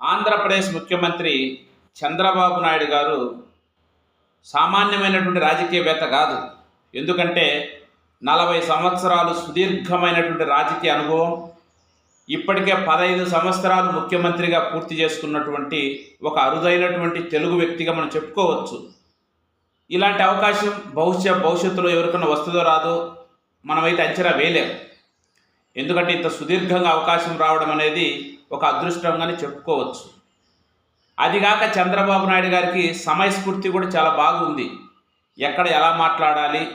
ఆంధ్రప్రదేశ్ ముఖ్యమంత్రి చంద్రబాబు నాయుడు గారు సామాన్యమైనటువంటి రాజకీయవేత్త కాదు. ఎందుకంటే నలభై సంవత్సరాలు సుదీర్ఘమైనటువంటి రాజకీయ అనుభవం ఇప్పటికే పదహైదు సంవత్సరాలు ముఖ్యమంత్రిగా పూర్తి చేసుకున్నటువంటి ఒక అరుదైనటువంటి తెలుగు వ్యక్తిగా మనం చెప్పుకోవచ్చు. ఇలాంటి అవకాశం భవిష్య భవిష్యత్తులో ఎవరికైనా వస్తుందో రాదో మనమైతే అంచనా వేయలేం. ఎందుకంటే ఇంత సుదీర్ఘంగా అవకాశం రావడం అనేది ఒక అదృష్టంగానే చెప్పుకోవచ్చు. అదిగాక చంద్రబాబు నాయుడు గారికి సమయస్ఫూర్తి కూడా చాలా బాగుంది. ఎక్కడ ఎలా మాట్లాడాలి?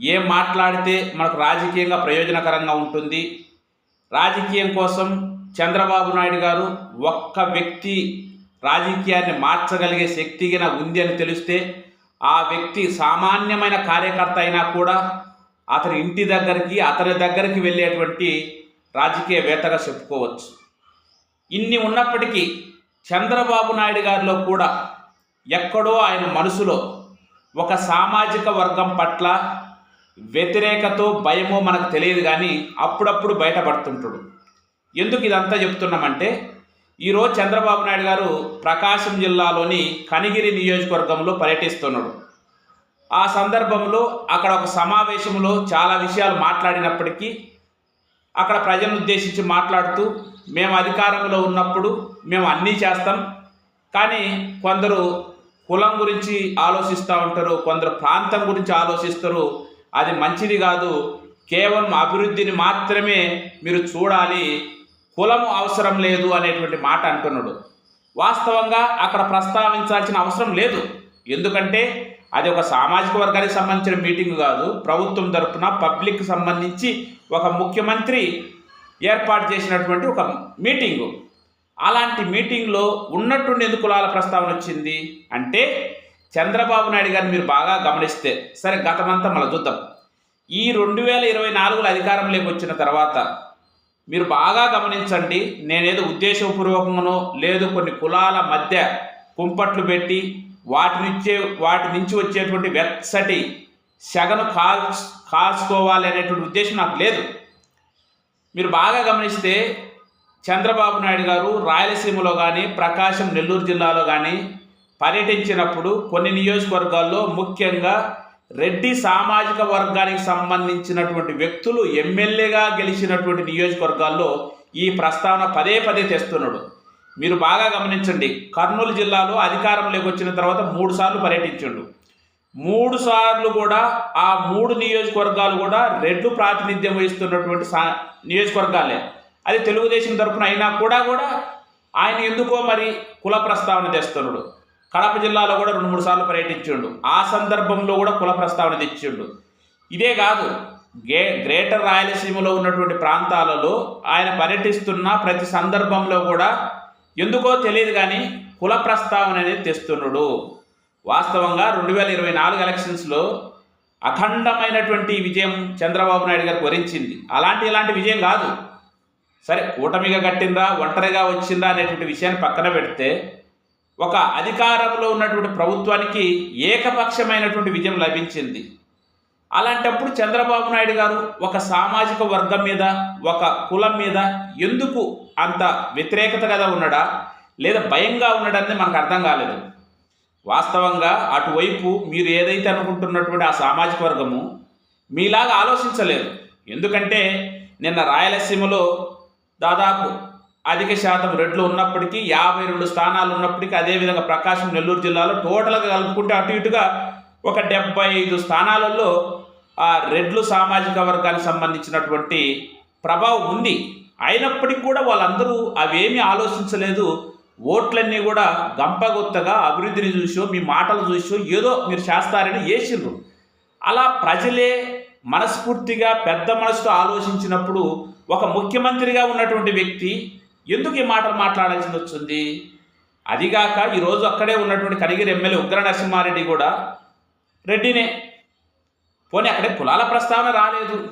ఏం మాట్లాడితే మనకు రాజకీయంగా ప్రయోజనకరంగా ఉంటుంది? రాజకీయం కోసం చంద్రబాబు నాయుడు గారు ఒక్క వ్యక్తి రాజకీయాన్ని మార్చగలిగే శక్తిగా ఉంది అని తెలిస్తే ఆ వ్యక్తి సామాన్యమైన కార్యకర్త అయినా కూడా అతని ఇంటి దగ్గరికి అతని దగ్గరికి వెళ్ళేటువంటి రాజకీయవేత్తగా చెప్పుకోవచ్చు. ఇన్ని ఉన్నప్పటికీ చంద్రబాబు నాయుడు గారిలో కూడా ఎక్కడో ఆయన మనసులో ఒక సామాజిక వర్గం పట్ల వ్యతిరేకతో భయమో మనకు తెలియదు కానీ అప్పుడప్పుడు బయటపడుతుంటాడు. ఎందుకు ఇదంతా చెప్తున్నామంటే ఈరోజు చంద్రబాబు నాయుడు గారు ప్రకాశం జిల్లాలోని కనిగిరి నియోజకవర్గంలో పర్యటిస్తున్నాడు. ఆ సందర్భంలో అక్కడ ఒక సమావేశంలో చాలా విషయాలు మాట్లాడినప్పటికీ అక్కడ ప్రజలను ఉద్దేశించి మాట్లాడుతూ మేము అధికారంలో ఉన్నప్పుడు మేము అన్నీ చేస్తాం. కానీ కొందరు కులం గురించి ఆలోచిస్తూ ఉంటారు కొందరు ప్రాంతం గురించి ఆలోచిస్తారు. అది మంచిది కాదు. కేవలం అభివృద్ధిని మాత్రమే మీరు చూడాలి. కులము అవసరం లేదు అనేటువంటి మాట అంటున్నాడు. వాస్తవంగా అక్కడ ప్రస్తావించాల్సిన అవసరం లేదు. ఎందుకంటే అది ఒక సామాజిక వర్గానికి సంబంధించిన మీటింగ్ కాదు. ప్రభుత్వం తరపున పబ్లిక్ సంబంధించి ఒక ముఖ్యమంత్రి ఏర్పాటు చేసినటువంటి ఒక మీటింగు. అలాంటి మీటింగ్లో ఉన్నట్టుండి ఎందుకు కులాల ప్రస్తావన వచ్చింది? అంటే చంద్రబాబు నాయుడు గారిని మీరు బాగా గమనిస్తే సరే గతమంతా మళ్ళీ చూద్దాం. ఈ రెండు వేల ఇరవై నాలుగులో అధికారంలోకి వచ్చిన తర్వాత మీరు బాగా గమనించండి. నేనేదో ఉద్దేశపూర్వకంగానో లేదు కొన్ని కులాల మధ్య కుంపట్లు పెట్టి వాటి నుంచే వాటి నుంచి వచ్చేటువంటి వెచ్చటి సెగను కాల్ కాల్చుకోవాలి అనేటువంటి ఉద్దేశం నాకు లేదు. మీరు బాగా గమనిస్తే చంద్రబాబు నాయుడు గారు రాయలసీమలో కానీ ప్రకాశం నెల్లూరు జిల్లాలో కానీ పర్యటించినప్పుడు కొన్ని నియోజకవర్గాల్లో ముఖ్యంగా రెడ్డి సామాజిక వర్గానికి సంబంధించినటువంటి వ్యక్తులు ఎమ్మెల్యేగా గెలిచినటువంటి నియోజకవర్గాల్లో ఈ ప్రస్తావన పదే పదే తెస్తున్నాడు. మీరు బాగా గమనించండి. కర్నూలు జిల్లాలో అధికారంలోకి వచ్చిన తర్వాత మూడు సార్లు పర్యటించండు. మూడు సార్లు కూడా ఆ మూడు నియోజకవర్గాలు కూడా రెడ్లు ప్రాతినిధ్యం వహిస్తున్నటువంటి సా నియోజకవర్గాలే. అది తెలుగుదేశం తరఫున అయినా కూడా కూడా ఆయన ఎందుకో మరి కుల ప్రస్తావన తెస్తున్నాడు. కడప జిల్లాలో కూడా రెండు మూడు సార్లు పర్యటించిండు. ఆ సందర్భంలో కూడా కుల ప్రస్తావన తెచ్చిండు. ఇదే కాదు గే గ్రేటర్ రాయలసీమలో ఉన్నటువంటి ప్రాంతాలలో ఆయన పర్యటిస్తున్న ప్రతి సందర్భంలో కూడా ఎందుకో తెలియదు కానీ కుల ప్రస్తావన అనేది తెస్తున్నాడు వాస్తవంగా రెండు వేల ఇరవై నాలుగు ఎలక్షన్స్లో అఖండమైనటువంటి విజయం చంద్రబాబు నాయుడు గారికి వరించింది. అలాంటి ఇలాంటి విజయం కాదు. సరే కూటమిగా కట్టిందా ఒంటరిగా వచ్చిందా అనేటువంటి విషయాన్ని పక్కన పెడితే ఒక అధికారంలో ఉన్నటువంటి ప్రభుత్వానికి ఏకపక్షమైనటువంటి విజయం లభించింది. అలాంటప్పుడు చంద్రబాబు నాయుడు గారు ఒక సామాజిక వర్గం మీద ఒక కులం మీద ఎందుకు అంత వ్యతిరేకత కదా ఉన్నాడా? లేదా భయంగా ఉన్నాడనేది మనకు అర్థం కాలేదు. వాస్తవంగా అటువైపు మీరు ఏదైతే అనుకుంటున్నటువంటి ఆ సామాజిక వర్గము మీలాగా ఆలోచించలేదు. ఎందుకంటే నిన్న రాయలసీమలో దాదాపు అధిక శాతం రెడ్లు ఉన్నప్పటికీ యాభై రెండు స్థానాలు ఉన్నప్పటికీ అదేవిధంగా ప్రకాశం నెల్లూరు జిల్లాలో టోటల్గా కలుపుకుంటే అటు ఇటుగా ఒక డెబ్బై ఐదు స్థానాలలో ఆ రెడ్లు సామాజిక వర్గానికి సంబంధించినటువంటి ప్రభావం ఉంది. అయినప్పటికీ కూడా వాళ్ళందరూ అవేమీ ఆలోచించలేదు. ఓట్లన్నీ కూడా గంపగొత్తగా అభివృద్ధిని చూసో మీ మాటలు చూసో ఏదో మీరు చేస్తారని వేసిండ్రు అలా ప్రజలే మనస్ఫూర్తిగా పెద్ద మనసుతో ఆలోచించినప్పుడు ఒక ముఖ్యమంత్రిగా ఉన్నటువంటి వ్యక్తి ఎందుకు ఈ మాటలు మాట్లాడాల్సి వచ్చింది? అదిగాక ఈరోజు అక్కడే ఉన్నటువంటి కనిగిరి ఎమ్మెల్యే ఉగ్ర నరసింహారెడ్డి కూడా రెడ్డినే పోనీ అక్కడే కులాల ప్రస్తావన రాలేదు.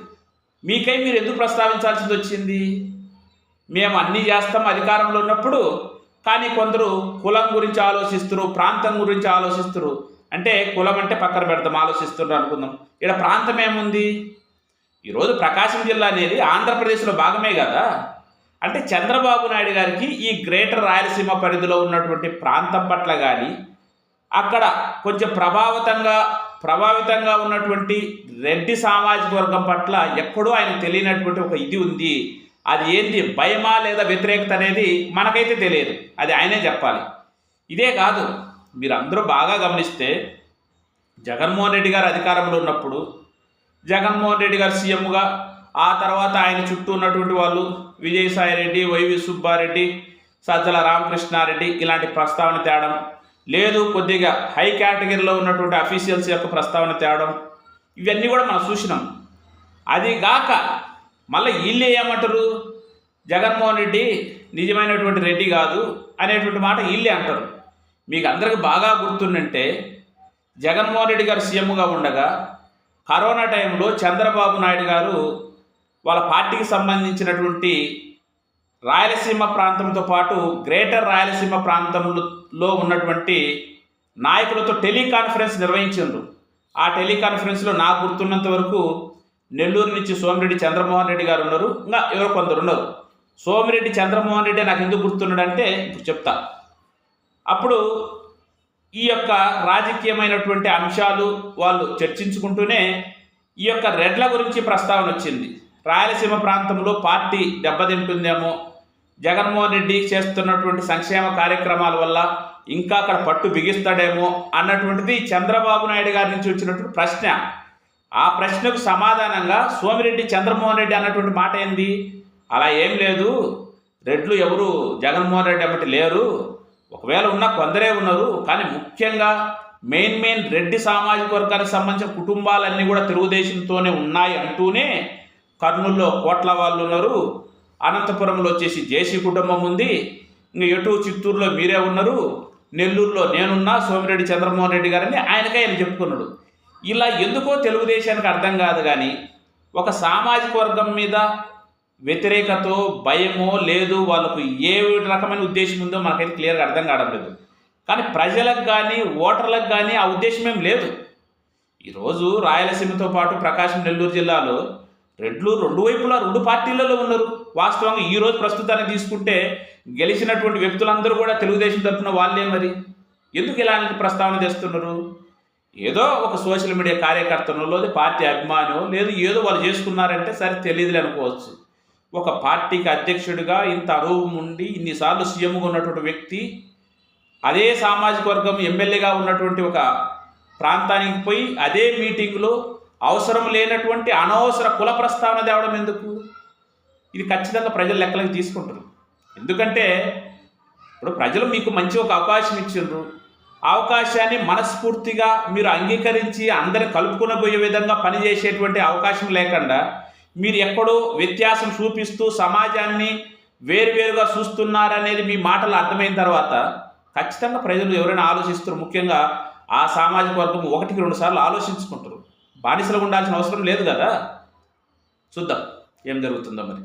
మీకై మీరు ఎందుకు ప్రస్తావించాల్సింది వచ్చింది? మేము అన్నీ చేస్తాం అధికారంలో ఉన్నప్పుడు కానీ కొందరు కులం గురించి ఆలోచిస్తారు ప్రాంతం గురించి ఆలోచిస్తారు. అంటే కులం అంటే పక్కన పెడతాం ఆలోచిస్తున్నారు అనుకుందాం. ఇక్కడ ప్రాంతం ఏముంది? ఈరోజు ప్రకాశం జిల్లా అనేది ఆంధ్రప్రదేశ్లో భాగమే కదా. అంటే చంద్రబాబు నాయుడు గారికి ఈ గ్రేటర్ రాయలసీమ పరిధిలో ఉన్నటువంటి ప్రాంతం పట్ల కానీ అక్కడ కొంచెం ప్రభావితంగా ప్రభావితంగా ఉన్నటువంటి రెడ్డి సామాజిక వర్గం పట్ల ఎక్కడో ఆయన తెలియనటువంటి ఒక ఇది ఉంది. అది ఏంది? భయమా లేదా వ్యతిరేకత అనేది మనకైతే తెలియదు. అది ఆయనే చెప్పాలి. ఇదే కాదు మీరు అందరూ బాగా గమనిస్తే జగన్మోహన్ రెడ్డి గారు అధికారంలో ఉన్నప్పుడు జగన్మోహన్ రెడ్డి గారు సీఎంగా ఆ తర్వాత ఆయన చుట్టూ ఉన్నటువంటి వాళ్ళు విజయసాయి రెడ్డి వైవి సుబ్బారెడ్డి సజ్జల రామకృష్ణారెడ్డి ఇలాంటి ప్రస్తావన తేడం లేదు కొద్దిగా హై కేటగిరీలో ఉన్నటువంటి అఫీషియల్స్ యొక్క ప్రస్తావన తేవడం ఇవన్నీ కూడా మనం చూసినాం. అది గాక మళ్ళీ వీళ్ళు ఏమంటారు? జగన్మోహన్ రెడ్డి నిజమైనటువంటి రెడ్డి కాదు అనేటువంటి మాట వీళ్ళే అంటారు. మీకు అందరికి బాగా గుర్తుందంటే జగన్మోహన్ రెడ్డి గారు సీఎంగా ఉండగా కరోనా టైంలో చంద్రబాబు నాయుడు గారు వాళ్ళ పార్టీకి సంబంధించినటువంటి రాయలసీమ ప్రాంతంతో పాటు గ్రేటర్ రాయలసీమ ప్రాంతంలో లో ఉన్నటువంటి నాయకులతో టెలికాన్ఫరెన్స్ నిర్వహించారు ఆ టెలికాన్ఫరెన్స్లో నాకు గుర్తున్నంత వరకు నెల్లూరు నుంచి సోమిరెడ్డి చంద్రమోహన్ రెడ్డి గారు ఉన్నారు. ఇంకా ఎవరో కొందరు ఉన్నారు. సోమిరెడ్డి చంద్రమోహన్ రెడ్డి నాకు ఎందుకు గుర్తున్నాడంటే ఇప్పుడు చెప్తా. అప్పుడు ఈ యొక్క రాజకీయమైనటువంటి అంశాలు వాళ్ళు చర్చించుకుంటూనే ఈ యొక్క రెడ్ల గురించి ప్రస్తావన వచ్చింది. రాయలసీమ ప్రాంతంలో పార్టీ దెబ్బతింటుందేమో జగన్మోహన్ రెడ్డి చేస్తున్నటువంటి సంక్షేమ కార్యక్రమాల వల్ల ఇంకా అక్కడ పట్టు బిగిస్తాడేమో అన్నటువంటిది చంద్రబాబు నాయుడు గారి నుంచి వచ్చినటువంటి ప్రశ్న. ఆ ప్రశ్నకు సమాధానంగా సోమిరెడ్డి చంద్రమోహన్ రెడ్డి అన్నటువంటి మాట ఏంది? అలా ఏం లేదు. రెడ్లు ఎవరు? జగన్మోహన్ రెడ్డి అమ్మటి లేరు. ఒకవేళ ఉన్న కొందరే ఉన్నారు. కానీ ముఖ్యంగా మెయిన్ మెయిన్ రెడ్డి సామాజిక వర్గానికి సంబంధించిన కుటుంబాలన్నీ కూడా తెలుగుదేశంతోనే ఉన్నాయి అంటూనే కర్నూల్లో కోట్ల వాళ్ళు ఉన్నారు. అనంతపురంలో వచ్చేసి జేసీ కుటుంబం ఉంది. ఇంకా ఎటు చిత్తూరులో మీరే ఉన్నారు. నెల్లూరులో నేనున్నా సోమిరెడ్డి చంద్రమోహన్ రెడ్డి గారని ఆయనకే ఆయన చెప్పుకున్నాడు. ఇలా ఎందుకో తెలుగుదేశానికి అర్థం కాదు కానీ ఒక సామాజిక వర్గం మీద వ్యతిరేకతో భయమో లేదు వాళ్ళకు ఏ రకమైన ఉద్దేశం ఉందో మనకైతే క్లియర్గా అర్థం కావడం లేదు. కానీ ప్రజలకు కానీ ఓటర్లకు కానీ ఆ ఉద్దేశం ఏం లేదు. ఈరోజు రాయలసీమతో పాటు ప్రకాశం నెల్లూరు జిల్లాలో రెడ్లు రెండు వైపులా రెండు పార్టీలలో ఉన్నారు. వాస్తవంగా ఈ రోజు ప్రస్తుతాన్ని తీసుకుంటే గెలిచినటువంటి వ్యక్తులందరూ కూడా తెలుగుదేశం తరఫున వాళ్ళే మరి. ఎందుకు ఇలాంటి ప్రస్తావన చేస్తున్నారు? ఏదో ఒక సోషల్ మీడియా కార్యకర్తనో లేదా పార్టీ అభిమానో లేదు ఏదో వాళ్ళు చేసుకున్నారంటే సరే తెలియదులే అనుకోవచ్చు. ఒక పార్టీకి అధ్యక్షుడిగా ఇంత అనుభవం ఉండి ఇన్నిసార్లు సీఎంగా ఉన్నటువంటి వ్యక్తి అదే సామాజిక వర్గం ఎమ్మెల్యేగా ఉన్నటువంటి ఒక ప్రాంతానికి పోయి అదే మీటింగ్లో అవసరం లేనటువంటి అనవసర కుల ప్రస్తావన తేవడం ఎందుకు? ఇది ఖచ్చితంగా ప్రజలు లెక్కలకు తీసుకుంటారు ఎందుకంటే ఇప్పుడు ప్రజలు మీకు మంచి ఒక అవకాశం ఇచ్చిండ్రు. అవకాశాన్ని మనస్ఫూర్తిగా మీరు అంగీకరించి అందరిని కలుపుకునబోయే విధంగా పనిచేసేటువంటి అవకాశం లేకుండా మీరు ఎక్కడో వ్యత్యాసం చూపిస్తూ సమాజాన్ని వేరువేరుగా చూస్తున్నారనేది మీ మాటలు అర్థమైన తర్వాత ఖచ్చితంగా ప్రజలు ఎవరైనా ఆలోచిస్తారు ముఖ్యంగా ఆ సామాజిక వర్గం ఒకటికి రెండు సార్లు ఆలోచించుకుంటారు బానిసలు ఉండాల్సిన అవసరం లేదు కదా? చూద్దాం ఏం జరుగుతుందో మరి.